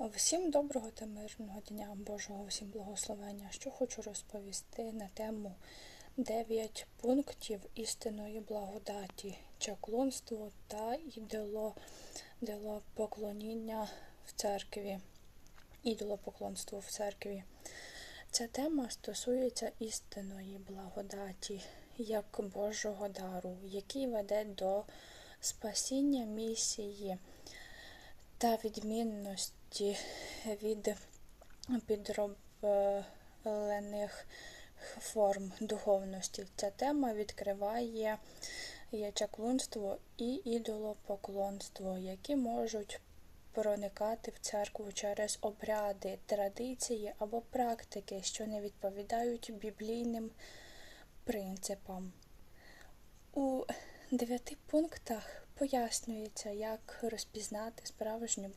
Всім доброго та мирного дня, Божого всім благословення. Що хочу розповісти на тему 9 пунктів істинної благодаті, чаклунство та ідоло, ідолопоклоніння в церкві. Ідолопоклонство в церкві. Ця тема стосується істинної благодаті, як Божого дару, який веде до спасіння місії та відмінності від підроблених форм духовності. Ця тема відкриває чаклунство і ідолопоклонство, які можуть проникати в церкву через обряди, традиції або практики, що не відповідають біблійним принципам. У дев'яти пунктах пояснюється, як розпізнати справжню